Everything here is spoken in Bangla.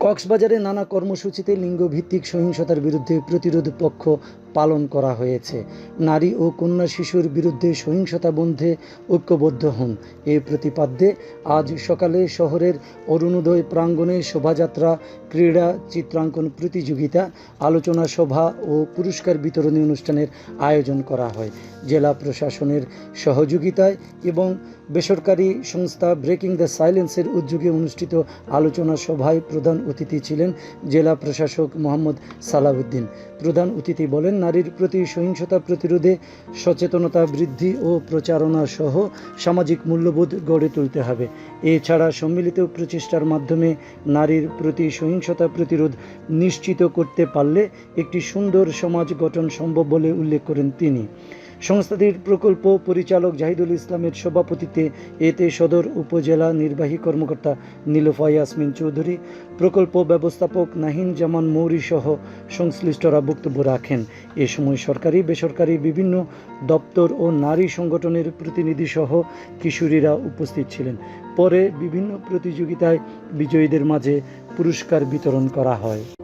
কক্সবাজারে নানা কর্মসূচিতে লিঙ্গভিত্তিক সহিংসতার বিরুদ্ধে প্রতিরোধ পক্ষ পালন করা হয়েছে। নারী ও কন্যা শিশুর বিরুদ্ধে সহিংসতা বন্ধে ঐক্যবদ্ধ হন। এ প্রতিপাদ্যে আজ সকালে শহরের অরুণোদয় প্রাঙ্গণে শোভাযাত্রা, ক্রীড়া, চিত্রাঙ্কন প্রতিযোগিতা, আলোচনা সভা ও পুরস্কার বিতরণী অনুষ্ঠানের আয়োজন করা হয়। জেলা প্রশাসনের সহযোগিতায় এবং বেসরকারি সংস্থা ব্রেকিং দ্য সাইলেন্সের উদ্যোগে অনুষ্ঠিত আলোচনা সভায় প্রধান অতিথি ছিলেন জেলা প্রশাসক মোহাম্মদ সালাউদ্দিন। প্রধান অতিথি বলেন, নারীর প্রতি সহিংসতা প্রতিরোধে সচেতনতা বৃদ্ধি ও প্রচারণা সহ সামাজিক মূল্যবোধ গড়ে তুলতে হবে। এছাড়া সম্মিলিত প্রচেষ্টার মাধ্যমে নারীর প্রতি সহিংসতা প্রতিরোধ নিশ্চিত করতে পারলে একটি সুন্দর সমাজ গঠন সম্ভব বলে উল্লেখ করেন তিনি। সংস্থাটির প্রকল্প পরিচালক জাহিদুল ইসলামের সভাপতিত্বে এতে সদর উপজেলা নির্বাহী কর্মকর্তা নীলুফা ইয়াসমিন চৌধুরী, প্রকল্প ব্যবস্থাপক নাহিন জামান মৌরি সহ সংশ্লিষ্টরা বক্তব্য রাখেন। এ সময় সরকারি, বেসরকারি বিভিন্ন দপ্তর ও নারী সংগঠনের প্রতিনিধি সহ কিশোরীরা উপস্থিত ছিলেন। পরে বিভিন্ন প্রতিযোগিতায় বিজয়ীদের মাঝে পুরস্কার বিতরণ করা হয়।